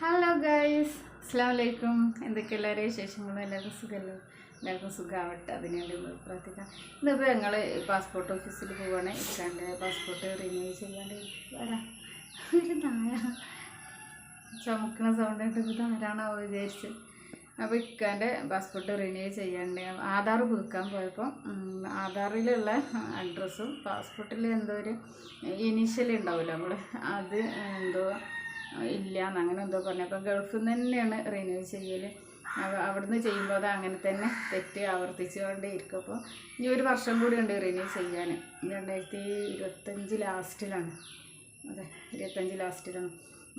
Hello guys അസ്സാം വലൈക്കും എന്തൊക്കെ എല്ലാവരും വിശേഷങ്ങളും എല്ലാവർക്കും സുഖമല്ലോ? എല്ലാവർക്കും സുഖമാവട്ടെ. അതിനുവേണ്ടി പ്രാർത്ഥിക്കാം. ഇന്നിപ്പോൾ ഞങ്ങൾ പാസ്പോർട്ട് ഓഫീസിൽ പോവുകയാണ് ഇക്കാന്റെ പാസ്പോർട്ട് റിന്യൂ ചെയ്യാണ്ട് വരാം ഒരു നായ. ചുമക്കണ സൗണ്ട് കേട്ടപ്പോൾ വിചാരിച്ച്. അപ്പോൾ ഇക്കാന്റെ പാസ്പോർട്ട് റിന്യൂ ചെയ്യാണ്ട് ആധാർ പുതുക്കാൻ പോയപ്പോൾ ആധാറിലുള്ള അഡ്രസ്സും പാസ്പോർട്ടിൽ എന്തോ ഒരു ഇനീഷ്യൽ ഉണ്ടാവില്ല നമ്മൾ അത് എന്തോ ഇല്ല അങ്ങനെ എന്തോ പറഞ്ഞു. അപ്പോൾ ഗൾഫിൽ നിന്ന് തന്നെയാണ് റിന്യൂ ചെയ്യൽ അവ- അവിടുന്ന് ചെയ്യുമ്പോൾ അത് അങ്ങനെ തന്നെ തെറ്റ് ആവർത്തിച്ചുകൊണ്ടേ ഇരിക്കും അപ്പോൾ ഇനി ഒരു വർഷം കൂടി ഉണ്ട് റിന്യൂ ചെയ്യാൻ രണ്ടായിരത്തി ഇരുപത്തഞ്ച് ലാസ്റ്റിലാണ് അതെ ഇരുപത്തഞ്ച് ലാസ്റ്റിലാണ്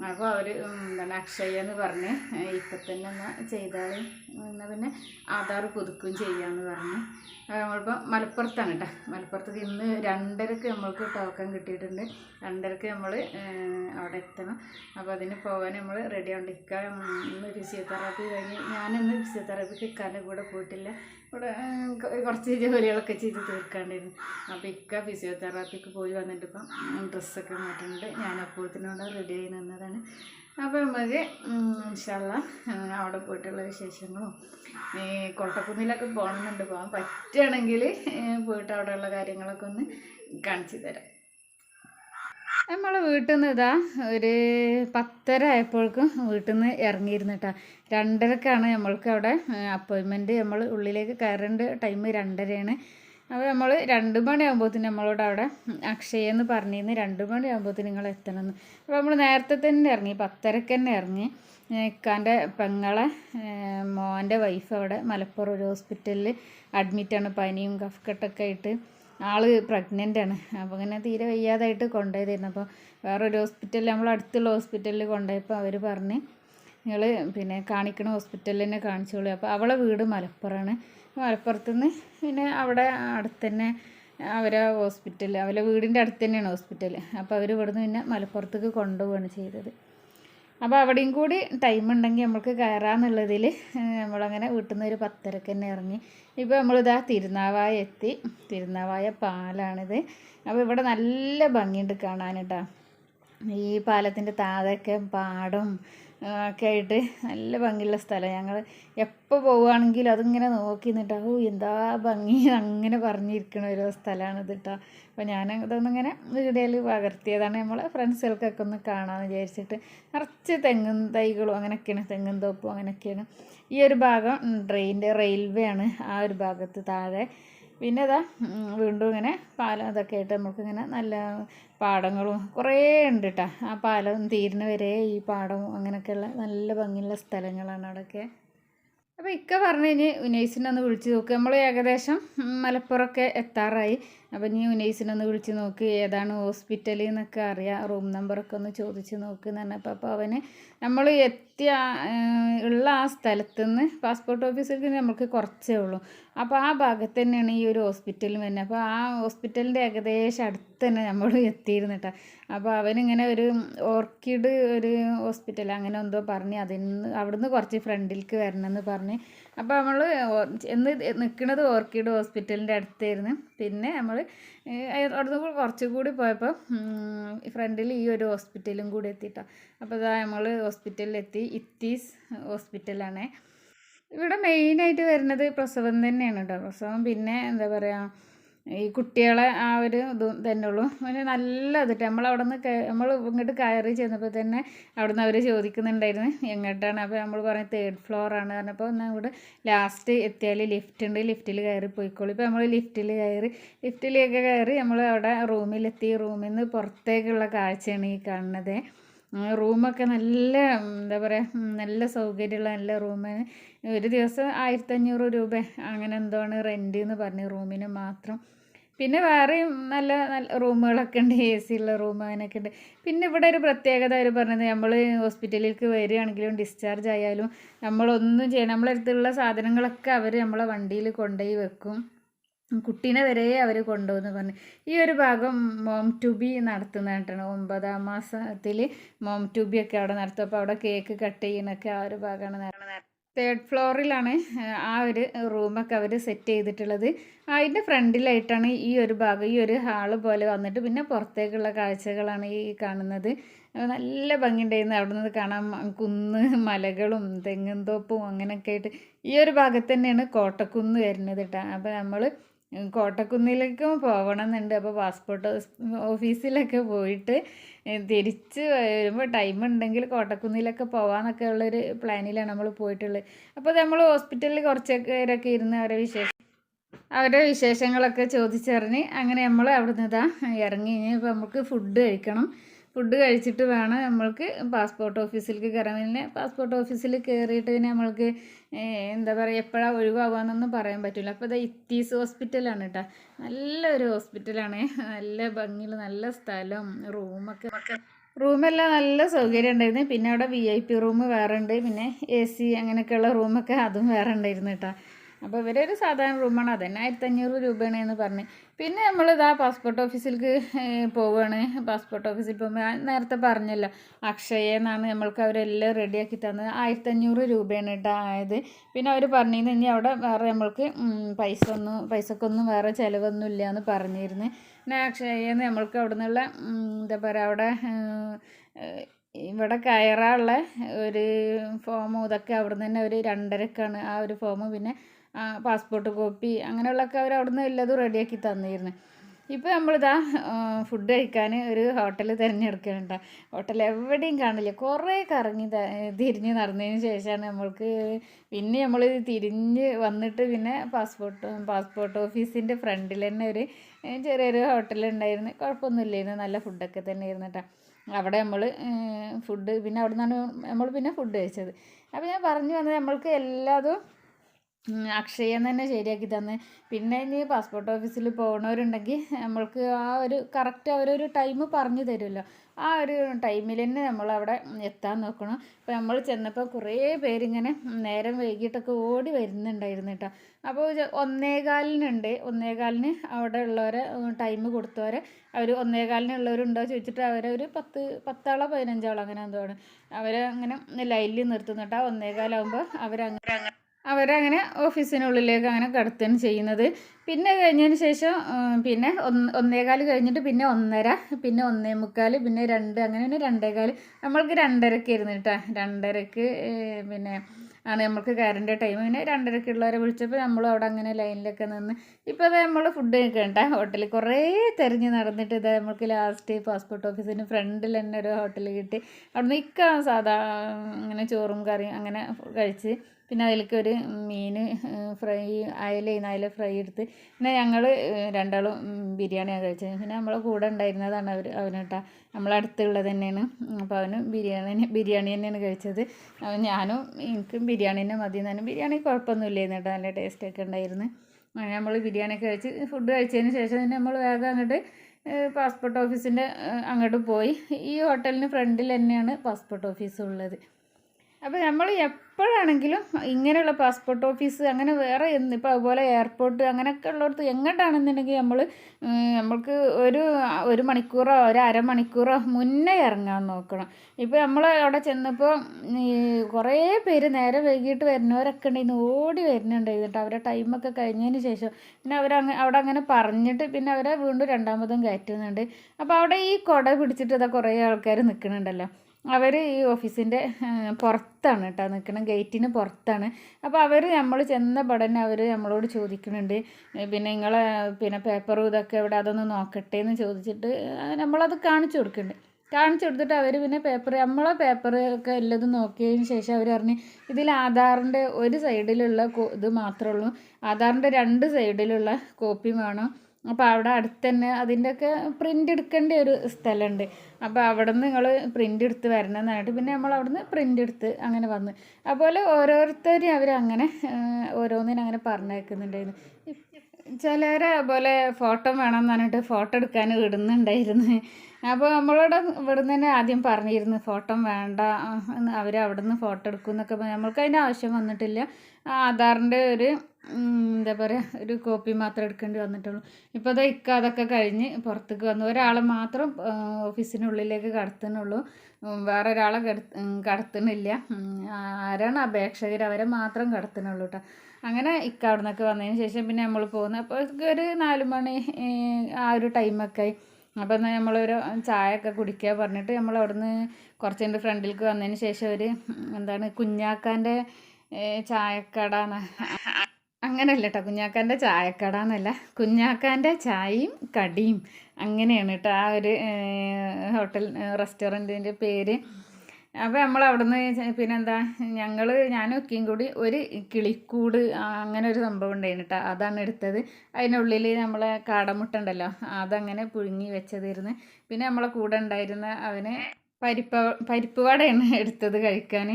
അപ്പോൾ അവർ എന്താണ് അക്ഷയ എന്ന് പറഞ്ഞ് ഇപ്പം തന്നെ എന്നാൽ ചെയ്താൽ എന്നാൽ പിന്നെ ആധാർ പുതുക്കുകയും ചെയ്യാമെന്ന് പറഞ്ഞ്. നമ്മളിപ്പോൾ മലപ്പുറത്താണ് കേട്ടോ മലപ്പുറത്ത് ഇന്ന് രണ്ടരക്ക് നമ്മൾക്ക് ടോക്കൺ കിട്ടിയിട്ടുണ്ട്. രണ്ടരക്ക് നമ്മൾ അവിടെ എത്തണം. അപ്പോൾ അതിന് പോകാൻ നമ്മൾ റെഡി ഇക്ക ഇന്ന് ഫിസിയോതെറാപ്പി കഴിഞ്ഞ് ഞാനിന്ന് ഫിസിയോതെറാപ്പിക്ക് ഇക്കാന്റെ കൂടെ പോയിട്ടില്ല. ഇവിടെ കുറച്ച് ജോലികളൊക്കെ ചെയ്ത് തീർക്കാണ്ടായിരുന്നു. അപ്പോൾ ഇക്ക ഫിസിയോതെറാപ്പിക്ക് പോയി വന്നിട്ട് ഇപ്പം ഡ്രസ്സൊക്കെ മാറ്റുന്നുണ്ട് ഞാൻ അപ്പോഴത്തിനോട് റെഡി ആയി നിന്നതാണ് അപ്പോൾ നമുക്ക് ഇൻഷാല്ല അവിടെ പോയിട്ടുള്ള വിശേഷങ്ങളും. ഈ കോട്ടക്കുന്നിലൊക്കെ പോകണമെന്നുണ്ട് പോകാൻ പറ്റുകയാണെങ്കിൽ പോയിട്ട് അവിടെയുള്ള കാര്യങ്ങളൊക്കെ ഒന്ന് കാണിച്ചു തരാം. നമ്മളെ വീട്ടിൽ നിന്ന് ഇതാ ഒരു പത്തര ആയപ്പോഴേക്കും വീട്ടിൽ നിന്ന് ഇറങ്ങിയിരുന്നിട്ടാ. രണ്ടരക്കാണ് നമ്മൾക്ക് അവിടെ അപ്പോയിൻമെന്റ് നമ്മൾ ഉള്ളിലേക്ക് കയറേണ്ട ടൈം രണ്ടരയാണ്. അപ്പോൾ നമ്മൾ രണ്ട് മണിയാകുമ്പോഴത്തേന് നമ്മളോട് അവിടെ അക്ഷയ എന്ന് പറഞ്ഞിരുന്നു. രണ്ട് മണിയാകുമ്പോഴത്തേന് നിങ്ങൾ എത്തണമെന്ന് അപ്പോൾ നമ്മൾ നേരത്തെ തന്നെ ഇറങ്ങി പത്തരക്ക് തന്നെ ഇറങ്ങി. ഇക്കാന്റെ പെങ്ങളെ മോന്റെ വൈഫ് അവിടെ മലപ്പുറം ഒരു ഹോസ്പിറ്റലിൽ അഡ്മിറ്റാണ് പനിയും കഫക്കെട്ടൊക്കെ ആയിട്ട് ആൾ പ്രഗ്നന്റ് ആണ്. അപ്പോൾ ഇങ്ങനെ തീരെ വയ്യാതായിട്ട് കൊണ്ടുപോയതായിരുന്നു. അപ്പോൾ വേറൊരു ഹോസ്പിറ്റലിൽ നമ്മൾ അടുത്തുള്ള ഹോസ്പിറ്റലിൽ കൊണ്ടുപോയപ്പോൾ അവർ പറഞ്ഞ് നിങ്ങൾ പിന്നെ കാണിക്കണ ഹോസ്പിറ്റലിൽ തന്നെ കാണിച്ചോളൂ. അപ്പോൾ അവളെ വീട് മലപ്പുറമാണ്. മലപ്പുറത്ത് നിന്ന് പിന്നെ അവിടെ അടുത്ത് തന്നെ അവരെ ഹോസ്പിറ്റൽ അവരെ വീടിന്റെ അടുത്ത് തന്നെയാണ് ഹോസ്പിറ്റൽ അപ്പോൾ അവർ ഇവിടുന്ന് പിന്നെ മലപ്പുറത്തേക്ക് കൊണ്ടുപോവുകയാണ് ചെയ്തത്. അപ്പോൾ അവിടെയും കൂടി ടൈം ഉണ്ടെങ്കിൽ നമുക്ക് കയറാമെന്നുള്ളതിൽ നമ്മളങ്ങനെ വീട്ടിൽ നിന്ന് ഒരു പത്തരക്ക് തന്നെ ഇറങ്ങി. ഇപ്പോൾ നമ്മളിതാ തിരുനാവായ എത്തി. തിരുനാവായ പാലാണിത്. അപ്പോൾ ഇവിടെ നല്ല ഭംഗിയുണ്ട് കാണാനിട്ടാ ഈ പാലത്തിന്റെ താഴെയൊക്കെ പാടം. ഒക്കെ ആയിട്ട് നല്ല ഭംഗിയുള്ള സ്ഥലം. ഞങ്ങൾ എപ്പോൾ പോവുകയാണെങ്കിലും അതിങ്ങനെ നോക്കി നിന്നിട്ട് ഓ എന്താ ഭംഗി? അങ്ങനെ പറഞ്ഞിരിക്കണ ഒരു സ്ഥലമാണ് ഇത് കേട്ടോ അപ്പോൾ ഞാൻ ഇതൊന്നിങ്ങനെ വീഡിയോയിൽ പകർത്തിയതാണ്. നമ്മൾ ഫ്രണ്ട്സുകൾക്കൊക്കെ ഒന്ന് കാണാമെന്ന് വിചാരിച്ചിട്ട് നിറച്ച് തെങ്ങും തൈകളും അങ്ങനെയൊക്കെയാണ്. തെങ്ങും തോപ്പും അങ്ങനെയൊക്കെയാണ്. ഈ ഒരു ഭാഗം ട്രെയിനിന്റെ റെയിൽവേ ആണ് ആ ഒരു ഭാഗത്ത് താഴെ. പിന്നെ ഇതാ വീണ്ടും ഇങ്ങനെ പാലം ഇതൊക്കെ ആയിട്ട് നമുക്കിങ്ങനെ നല്ല പാടങ്ങളും കുറേ ഉണ്ട് കേട്ടോ ആ പാലം തീരുന്ന വരെ ഈ പാടം അങ്ങനെയൊക്കെയുള്ള നല്ല ഭംഗിയുള്ള സ്ഥലങ്ങളാണ് അവിടെയൊക്കെ. അപ്പോൾ ഇക്ക പറഞ്ഞു കഴിഞ്ഞ് ഉനൈസിനെ ഒന്ന് വിളിച്ച് നോക്കുക നമ്മൾ ഏകദേശം മലപ്പുറമൊക്കെ എത്താറായി. അപ്പോൾ ഇനി ഉനൈസിനെ ഒന്ന് വിളിച്ച് നോക്ക്. ഏതാണ് ഹോസ്പിറ്റൽ എന്നൊക്കെ അറിയാം. റൂം നമ്പറൊക്കെ ഒന്ന് ചോദിച്ച് നോക്ക് എന്ന് പറഞ്ഞപ്പോൾ അപ്പോൾ അവന് നമ്മൾ എത്തിയ ഉള്ള ആ സ്ഥലത്ത് നിന്ന് പാസ്പോർട്ട് ഓഫീസിലേക്ക് നമുക്ക് കുറച്ചേ ഉള്ളൂ. അപ്പോൾ ആ ഭാഗത്ത് തന്നെയാണ് ഈ ഒരു ഹോസ്പിറ്റലും വരുന്നത്. അപ്പോൾ ആ ഹോസ്പിറ്റലിന്റെ ഏകദേശം അടുത്ത് തന്നെ നമ്മൾ എത്തിയിരുന്നിട്ട അപ്പോൾ അവനിങ്ങനെ ഒരു ഓർക്കിഡ് ഒരു ഹോസ്പിറ്റൽ അങ്ങനെ എന്തോ പറഞ്ഞ് അതിന് അവിടുന്ന് കുറച്ച് ഫ്രണ്ടിലേക്ക് വരണമെന്ന് പറഞ്ഞ്. അപ്പോൾ നമ്മൾ എന്ന് നിൽക്കുന്നത് ഓർക്കിഡ് ഹോസ്പിറ്റലിന്റെ അടുത്തായിരുന്നു. പിന്നെ നമ്മൾ അവിടുന്ന് കൂടി കുറച്ചും കൂടി പോയപ്പോൾ ഫ്രണ്ടിൽ ഈ ഒരു ഹോസ്പിറ്റലും കൂടി എത്തിയിട്ടാണ് അപ്പോൾ ഇതാ നമ്മൾ ഹോസ്പിറ്റലിലെത്തി ഇത്തീസ് ഹോസ്പിറ്റലാണ്. ഇവിടെ മെയിനായിട്ട് വരുന്നത് പ്രസവം തന്നെയാണ് കേട്ടോ പ്രസവം പിന്നെ എന്താ പറയുക ഈ കുട്ടികളെ ആ ഒരു ഇത് തന്നെ ഉള്ളൂ പിന്നെ നല്ല ഇതിട്ട് നമ്മൾ അവിടെ നിന്ന് നമ്മൾ ഇങ്ങോട്ട് കയറി ചെന്നപ്പോൾ തന്നെ അവിടെ നിന്ന് അവർ ചോദിക്കുന്നുണ്ടായിരുന്നു എങ്ങോട്ടാണ്? അപ്പോൾ നമ്മൾ പറഞ്ഞ തേർഡ് ഫ്ലോറാണ് പറഞ്ഞപ്പോൾ എന്നാൽ ഇവിടെ ലാസ്റ്റ് എത്തിയാൽ ലിഫ്റ്റ് ഉണ്ട് ലിഫ്റ്റിൽ കയറി പോയിക്കോളൂ. ഇപ്പോൾ നമ്മൾ ലിഫ്റ്റിൽ കയറി ലിഫ്റ്റിലേക്ക് കയറി നമ്മൾ അവിടെ റൂമിലെത്തി റൂമിൽ നിന്ന് പുറത്തേക്കുള്ള കാഴ്ചയാണ് ഈ കാണുന്നത്. റൂമൊക്കെ നല്ല എന്താ പറയുക നല്ല സൗകര്യമുള്ള നല്ല റൂമാണ്. ഒരു ദിവസം ആയിരത്തഞ്ഞൂറ് രൂപ അങ്ങനെ എന്തോ ആണ് റെന്റ് എന്ന് പറഞ്ഞു റൂമിന് മാത്രം. പിന്നെ വേറെയും നല്ല നല്ല റൂമുകളൊക്കെ ഉണ്ട് എ സി ഉള്ള റൂം അങ്ങനെയൊക്കെ ഉണ്ട്. പിന്നെ ഇവിടെ ഒരു പ്രത്യേകത അവർ പറഞ്ഞത് നമ്മൾ ഹോസ്പിറ്റലിലേക്ക് വരികയാണെങ്കിലും ഡിസ്ചാർജ് ആയാലും നമ്മളൊന്നും ചെയ്യണം നമ്മളെ അടുത്തുള്ള സാധനങ്ങളൊക്കെ അവർ നമ്മളെ വണ്ടിയിൽ കൊണ്ടുപോയി വെക്കും. കുട്ടീനെ വരെ അവർ കൊണ്ടുവന്ന് പറഞ്ഞു. ഈ ഒരു ഭാഗം മോം ടു ബി നടത്തുന്നതായിട്ടാണ് ഒമ്പതാം മാസത്തിൽ മോം ടു ബി ഒക്കെ അവിടെ നടത്തും. അപ്പോൾ അവിടെ കേക്ക് കട്ട് ചെയ്യുന്നൊക്കെ ആ ഒരു ഭാഗമാണ് തേർഡ് ഫ്ലോറിലാണ് ആ ഒരു റൂമൊക്കെ അവർ സെറ്റ് ചെയ്തിട്ടുള്ളത്. അതിന്റെ ഫ്രണ്ടിലായിട്ടാണ് ഈ ഒരു ഭാഗം ഈ ഒരു ഹാൾ പോലെ വന്നിട്ട് പിന്നെ പുറത്തേക്കുള്ള കാഴ്ചകളാണ് ഈ കാണുന്നത്. നല്ല ഭംഗിയുണ്ടായിരുന്നു അവിടെ നിന്ന് കാണാൻ. കുന്ന് മലകളും തെങ്ങും തോപ്പും അങ്ങനെയൊക്കെ ആയിട്ട് ഈ ഒരു ഭാഗത്ത് തന്നെയാണ് കോട്ടക്കുന്ന് വരുന്നത് കേട്ടോ. അപ്പോൾ നമ്മൾ കോട്ടക്കുന്നിലേക്കും പോകണം എന്നുണ്ട് അപ്പോൾ പാസ്പോർട്ട് ഓഫീസിലൊക്കെ പോയിട്ട് തിരിച്ച് വരുമ്പോൾ ടൈം ഉണ്ടെങ്കിൽ കോട്ടക്കുന്നിലൊക്കെ പോകാമെന്നൊക്കെ ഉള്ളൊരു പ്ലാനിലാണ് നമ്മൾ പോയിട്ടുള്ളത്. അപ്പോൾ നമ്മൾ ഹോസ്പിറ്റലിൽ കുറച്ചൊക്കെ പേരൊക്കെ ഇരുന്ന് അവരെ വിശേഷം അവരുടെ വിശേഷങ്ങളൊക്കെ ചോദിച്ചറിഞ്ഞ് അങ്ങനെ നമ്മൾ അവിടുന്ന് ഇതാ ഇറങ്ങി. ഇനി ഇപ്പോൾ നമുക്ക് ഫുഡ് കഴിക്കണം. ഫുഡ് കഴിച്ചിട്ട് വേണം നമ്മൾക്ക് പാസ്പോർട്ട് ഓഫീസിലേക്ക് കയറാൻ. പിന്നെ പാസ്പോർട്ട് ഓഫീസിൽ കയറിയിട്ട് പിന്നെ നമ്മൾക്ക് എന്താ പറയുക എപ്പോഴാണ് ഒഴിവാകാമെന്നൊന്നും പറയാൻ പറ്റില്ല. അപ്പോൾ ഇതാ ഇത്തീസ് ഹോസ്പിറ്റലാണ് കേട്ടോ. നല്ലൊരു ഹോസ്പിറ്റലാണ്. നല്ല ഭംഗിയിൽ നല്ല സ്ഥലം റൂമൊക്കെ. റൂമെല്ലാം നല്ല സൗകര്യം ഉണ്ടായിരുന്നു. പിന്നെ അവിടെ വി ഐ പി റൂം വേറെ ഉണ്ട്. പിന്നെ എ സി അങ്ങനെയൊക്കെയുള്ള റൂമൊക്കെ അതും വേറെ ഉണ്ടായിരുന്നു കേട്ടോ. അപ്പോൾ ഇവരൊരു സാധാരണ റൂമാണ്. അതന്നെ ആയിരത്തഞ്ഞൂറ് രൂപയാണ് എന്ന് പറഞ്ഞ്. പിന്നെ നമ്മൾ നമ്മളിതാ പാസ്പോർട്ട് ഓഫീസിലേക്ക് പോവുകയാണ് പാസ്പോർട്ട് ഓഫീസിൽ പോകുമ്പോൾ ഞാൻ നേരത്തെ പറഞ്ഞല്ലോ അക്ഷയ എന്നാണ് നമ്മൾക്ക് അവരെല്ലാം റെഡിയാക്കി തന്നത്. ആയിരത്തഞ്ഞൂറ് രൂപയാണ് കേട്ടോ ആയത്. പിന്നെ അവർ പറഞ്ഞിരുന്നു ഇനി അവിടെ വേറെ നമ്മൾക്ക് പൈസ ഒന്നും പൈസക്കൊന്നും വേറെ ചിലവൊന്നും ഇല്ല എന്ന് പറഞ്ഞിരുന്നു. പിന്നെ അക്ഷയെന്ന് നമ്മൾക്ക് അവിടെ നിന്നുള്ള എന്താ പറയുക അവിടെ ഇവിടെ കയറാനുള്ള ഒരു ഫോമും ഇതൊക്കെ അവിടെ നിന്ന് തന്നെ ഒരു രണ്ടരക്കാണ് ആ ഒരു ഫോം പിന്നെ പാസ്പോർട്ട് കോപ്പി അങ്ങനെയുള്ളതൊക്കെ അവർ അവിടെ നിന്ന് എല്ലാതും റെഡിയാക്കി തന്നിരുന്നു. ഇപ്പോൾ നമ്മളിതാ ഫുഡ് കഴിക്കാൻ ഒരു ഹോട്ടൽ തിരഞ്ഞെടുക്കുന്നുണ്ട് ഹോട്ടൽ എവിടെയും കാണില്ല. കുറേ കറങ്ങി തിരിഞ്ഞ് നടന്നതിന് ശേഷമാണ് നമ്മൾക്ക് പിന്നെ നമ്മൾ തിരിഞ്ഞ് വന്നിട്ട് പിന്നെ പാസ്പോർട്ട് പാസ്പോർട്ട് ഓഫീസിന്റെ ഫ്രണ്ടിൽ തന്നെ ഒരു ചെറിയൊരു ഹോട്ടൽ ഉണ്ടായിരുന്നു. കുഴപ്പമൊന്നുമില്ലായിരുന്നു. നല്ല ഫുഡൊക്കെ തന്നെ ആയിരുന്നു കേട്ടോ അവിടെ നമ്മൾ ഫുഡ് പിന്നെ അവിടെ നിന്നാണ് നമ്മൾ പിന്നെ ഫുഡ് കഴിച്ചത്. അപ്പോൾ ഞാൻ പറഞ്ഞു വന്നത് നമ്മൾക്ക് എല്ലാതും അക്ഷയം തന്നെ ശരിയാക്കി തന്ന്. പിന്നെ ഇനി പാസ്പോർട്ട് ഓഫീസിൽ പോകണവരുണ്ടെങ്കിൽ നമ്മൾക്ക് ആ ഒരു കറക്റ്റ് അവരൊരു ടൈം പറഞ്ഞു തരുമല്ലോ. ആ ഒരു ടൈമിൽ തന്നെ നമ്മൾ അവിടെ എത്താൻ നോക്കണം. അപ്പോൾ നമ്മൾ ചെന്നപ്പോൾ കുറേ പേരിങ്ങനെ നേരം വൈകിട്ടൊക്കെ ഓടി വരുന്നുണ്ടായിരുന്നു കേട്ടോ. അപ്പോൾ ഒന്നേകാലിനുണ്ട്. ഒന്നേകാലിന് അവിടെ ഉള്ളവരെ ടൈം കൊടുത്തവരെ. അവർ ഒന്നേകാലിനുള്ളവരുണ്ടോ ചോദിച്ചിട്ട് അവരെ ഒരു പത്ത് പത്താളോ പതിനഞ്ചാളോ അങ്ങനെ എന്തോ ആണ്. അവരെ അങ്ങനെ ലൈനിൽ നിർത്തുന്നുണ്ട്. ആ ഒന്നേകാലാകുമ്പോൾ അവരങ്ങനെ അവരങ്ങനെ ഓഫീസിനുള്ളിലേക്ക് അങ്ങനെ കടത്തുകയാണ് ചെയ്യുന്നത്. പിന്നെ കഴിഞ്ഞതിന് ശേഷം പിന്നെ ഒന്ന് ഒന്നേകാൽ കഴിഞ്ഞിട്ട് പിന്നെ ഒന്നര പിന്നെ ഒന്നേ മുക്കാൽ പിന്നെ രണ്ട് അങ്ങനെ പിന്നെ രണ്ടേകാൽ നമ്മൾക്ക് രണ്ടരക്ക് ആയിരുന്നു കേട്ടോ. രണ്ടരക്ക് പിന്നെ ആണ് നമ്മൾക്ക് കയറേണ്ട ടൈം പിന്നെ രണ്ടരക്കുള്ളവരെ വിളിച്ചപ്പോൾ നമ്മൾ അവിടെ അങ്ങനെ ലൈനിലൊക്കെ നിന്ന് ഇപ്പോൾ അത് നമ്മൾ ഫുഡ് കഴിക്കണ്ട ഹോട്ടലിൽ കുറേ തിരഞ്ഞ് നടന്നിട്ട് ഇത് നമ്മൾക്ക് ലാസ്റ്റ് പാസ്പോർട്ട് ഓഫീസിന് ഫ്രണ്ടിൽ തന്നെ ഒരു ഹോട്ടൽ കിട്ടി. അവിടെ ഇക്ക സാധാ അങ്ങനെ ചോറും കറിയും അങ്ങനെ കഴിച്ച് പിന്നെ അതിലേക്ക് ഒരു മീൻ ഫ്രൈ അയലയിന്ന് അയല ഫ്രൈ എടുത്ത് പിന്നെ ഞങ്ങൾ രണ്ടാളും ബിരിയാണി ബിരിയാണിയാണ് കഴിച്ചത്. പിന്നെ നമ്മളെ കൂടെ ഉണ്ടായിരുന്നതാണ് അവർ അവനേട്ടാ. നമ്മളടുത്തുള്ളത് തന്നെയാണ്. അപ്പോൾ അവനും ബിരിയാണി ബിരിയാണി തന്നെയാണ് കഴിച്ചത്. അവൻ ഞാനും എനിക്കും ബിരിയാണി തന്നെ മതി എന്നാലും ബിരിയാണി കുഴപ്പമൊന്നുമില്ലായിരുന്നു കേട്ടോ. നല്ല ടേസ്റ്റൊക്കെ ഉണ്ടായിരുന്നു. നമ്മൾ ബിരിയാണിയൊക്കെ കഴിച്ച് ഫുഡ് കഴിച്ചതിന് ശേഷം തന്നെ നമ്മൾ വേഗം അങ്ങോട്ട് പാസ്പോർട്ട് ഓഫീസിന്റെ അങ്ങോട്ട് പോയി. ഈ ഹോട്ടലിന് ഫ്രണ്ടിൽ തന്നെയാണ് പാസ്പോർട്ട് ഓഫീസ് ഉള്ളത്. അപ്പോൾ നമ്മൾ എപ്പോഴാണെങ്കിലും ഇങ്ങനെയുള്ള പാസ്പോർട്ട് ഓഫീസ് അങ്ങനെ വേറെ എന്ന് ഇപ്പോൾ അതുപോലെ എയർപോർട്ട് അങ്ങനെയൊക്കെ ഉള്ളിടത്ത് എങ്ങോട്ടാണെന്നുണ്ടെങ്കിൽ നമ്മൾ നമ്മൾക്ക് ഒരു ഒരു മണിക്കൂറോ ഒരു അരമണിക്കൂറോ മുന്നേ ഇറങ്ങാൻ നോക്കണം. ഇപ്പോൾ നമ്മൾ അവിടെ ചെന്നപ്പോൾ കുറേ പേര് നേരെ വൈകിട്ട് വരുന്നവരൊക്കെ ഉണ്ടായിരുന്നു ഓടി വരുന്നുണ്ടായിരുന്നു എന്നിട്ട് അവരുടെ ടൈമൊക്കെ കഴിഞ്ഞതിന് ശേഷം പിന്നെ അവർ അവിടെ അങ്ങനെ പറഞ്ഞിട്ട് പിന്നെ അവരെ വീണ്ടും രണ്ടാമതും കയറ്റുന്നുണ്ട്. അപ്പോൾ അവിടെ ഈ കുട പിടിച്ചിട്ട് ഇതാ കുറേ ആൾക്കാർ നിൽക്കുന്നുണ്ടല്ലോ അവർ ഈ ഓഫീസിന്റെ പുറത്താണ് കേട്ടോ നിൽക്കണം ഗേറ്റിന് പുറത്താണ്. അപ്പോൾ അവർ നമ്മൾ ചെന്ന പടനെ അവർ നമ്മളോട് ചോദിക്കുന്നുണ്ട് പിന്നെ നിങ്ങൾ പിന്നെ പേപ്പറും ഇതൊക്കെ ഇവിടെ അതൊന്ന് നോക്കട്ടെ എന്ന് ചോദിച്ചിട്ട് നമ്മളത് കാണിച്ചു കൊടുക്കുന്നുണ്ട്. കാണിച്ചു കൊടുത്തിട്ട് അവർ പിന്നെ പേപ്പർ നമ്മളെ പേപ്പർ ഒക്കെ എല്ലാതും നോക്കിയതിന് ശേഷം അവർ പറഞ്ഞ് ഇതിൽ ആധാറിന്റെ ഒരു സൈഡിലുള്ള ഇത് മാത്രമേ ഉള്ളൂ. ആധാറിന്റെ രണ്ട് സൈഡിലുള്ള കോപ്പി വേണം. അപ്പോൾ അവിടെ അടുത്ത് തന്നെ അതിന്റെയൊക്കെ പ്രിന്റ് എടുക്കേണ്ട ഒരു സ്ഥലമുണ്ട്. അപ്പോൾ അവിടെ നിന്ന് നിങ്ങൾ പ്രിന്റ് എടുത്ത് വരണം പിന്നെ നമ്മൾ അവിടെ നിന്ന് പ്രിന്റ് എടുത്ത് അങ്ങനെ വന്ന്. അതുപോലെ ഓരോരുത്തരും അവരങ്ങനെ അങ്ങനെ ഓരോന്നിനും അങ്ങനെ പറഞ്ഞേക്കുന്നുണ്ടായിരുന്നു ചിലരെ പോലെ ഫോട്ടോ വേണം എന്ന് പറഞ്ഞിട്ട് ഫോട്ടോ എടുക്കാൻ ഇടുന്നുണ്ടായിരുന്നു. അപ്പോൾ നമ്മളോട് ഇവിടെ നിന്ന് തന്നെ ആദ്യം പറഞ്ഞിരുന്നു ഫോട്ടോ വേണ്ട അവർ അവിടെ നിന്ന് ഫോട്ടോ എടുക്കും എന്നൊക്കെ നമ്മൾക്ക് അതിന്റെ ആവശ്യം വന്നിട്ടില്ല. ആധാറിന്റെ ഒരു എന്താ പറയുക ഒരു കോപ്പി മാത്രം എടുക്കേണ്ടി വന്നിട്ടുള്ളൂ. ഇപ്പോൾ അത് ഇക്ക അതൊക്കെ കഴിഞ്ഞ് പുറത്തേക്ക് വന്നു. ഒരാളെ മാത്രം ഓഫീസിനുള്ളിലേക്ക് കടത്തുന്നുള്ളൂ. വേറെ ഒരാളെ കട കടത്തുന്നില്ല. ആരാണ് അപേക്ഷകർ അവരെ മാത്രം കടത്തുന്നുള്ളൂ കേട്ടോ അങ്ങനെ ഇക്ക അവിടെ നിന്നൊക്കെ വന്നതിന് ശേഷം പിന്നെ നമ്മൾ പോകുന്നു അപ്പോൾ ഒരു നാല് മണി ആ ഒരു ടൈമൊക്കെ ആയി. അപ്പോൾ എന്നാൽ നമ്മളൊരു ചായ ഒക്കെ കുടിക്കുക പറഞ്ഞിട്ട് നമ്മൾ അവിടുന്ന് കുറച്ച് എന്റെ ഫ്രണ്ടിലേക്ക് വന്നതിന് ശേഷം ഒരു എന്താണ് കുഞ്ഞാക്കാന്റെ ചായക്കട അങ്ങനെയല്ല കേട്ടോ കുഞ്ഞാക്കാന്റെ ചായക്കട എന്നല്ല കുഞ്ഞാക്കാന്റെ ചായയും കടിയും അങ്ങനെയാണ് കേട്ടോ ആ ഒരു ഹോട്ടൽ റെസ്റ്റോറന്റിന്റെ പേര്. അപ്പോൾ നമ്മൾ അവിടുന്ന് പിന്നെന്താ ഞങ്ങൾ ഞാനും ഒക്കെയും കൂടി ഒരു കിളിക്കൂട് അങ്ങനെ ഒരു സംഭവം ഉണ്ടായിരുന്നു കേട്ടോ അതാണ് എടുത്തത്. അതിനുള്ളിൽ നമ്മളെ കാടമുട്ട ഉണ്ടല്ലോ അതങ്ങനെ പുഴുങ്ങി വെച്ചതായിരുന്നു പിന്നെ നമ്മളെ കൂടെ ഉണ്ടായിരുന്ന അവന് പരിപ്പ പരിപ്പ് വടയാണ് എടുത്തത് കഴിക്കാൻ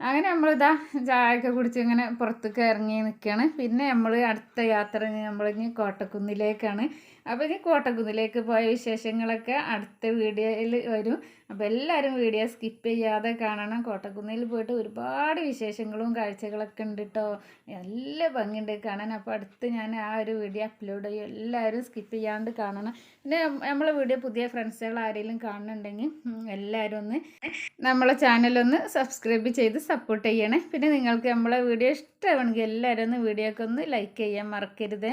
അങ്ങനെ നമ്മളിതാ ചായയൊക്കെ കുടിച്ച് ഇങ്ങനെ പുറത്തേക്ക് ഇറങ്ങി നിൽക്കുകയാണ് പിന്നെ നമ്മൾ അടുത്ത യാത്ര നമ്മൾ ഇനി കോട്ടക്കുന്നിലേക്കാണ്. അപ്പോൾ ഇനി കോട്ടക്കുന്നിലേക്ക് പോയ വിശേഷങ്ങളൊക്കെ അടുത്ത വീഡിയോയിൽ വരും. അപ്പോൾ എല്ലാവരും വീഡിയോ സ്കിപ്പ് ചെയ്യാതെ കാണണം. കോട്ടക്കുന്നിൽ പോയിട്ട് ഒരുപാട് വിശേഷങ്ങളും കാഴ്ചകളൊക്കെ ഉണ്ട് കേട്ടോ നല്ല ഭംഗിയുണ്ട് കാണാൻ. അപ്പോൾ അടുത്ത് ഞാൻ ആ ഒരു വീഡിയോ അപ്ലോഡ് ചെയ്യും. എല്ലാവരും സ്കിപ്പ് ചെയ്യാണ്ട് കാണണം. പിന്നെ നമ്മളെ വീഡിയോ പുതിയ ഫ്രണ്ട്സുകൾ ആരെങ്കിലും കാണുന്നുണ്ടെങ്കിൽ എല്ലാവരും ഒന്ന് നമ്മളെ ചാനലൊന്ന് സബ്സ്ക്രൈബ് ചെയ്ത് സപ്പോർട്ട് ചെയ്യണേ. പിന്നെ നിങ്ങൾക്ക് നമ്മളെ വീഡിയോ ഇഷ്ടമാണെങ്കിൽ എല്ലാവരും ഒന്ന് വീഡിയോക്ക് ഒന്ന് ലൈക്ക് ചെയ്യാൻ മറക്കരുത്.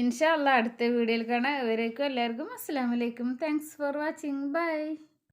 ഇൻഷാ അല്ലാ അടുത്ത വീഡിയോയിൽ കാണാം. ഇവരേക്കും എല്ലാവർക്കും അസ്സാം വലൈക്കും താങ്ക്സ് ഫോർ വാച്ചിങ് ബൈ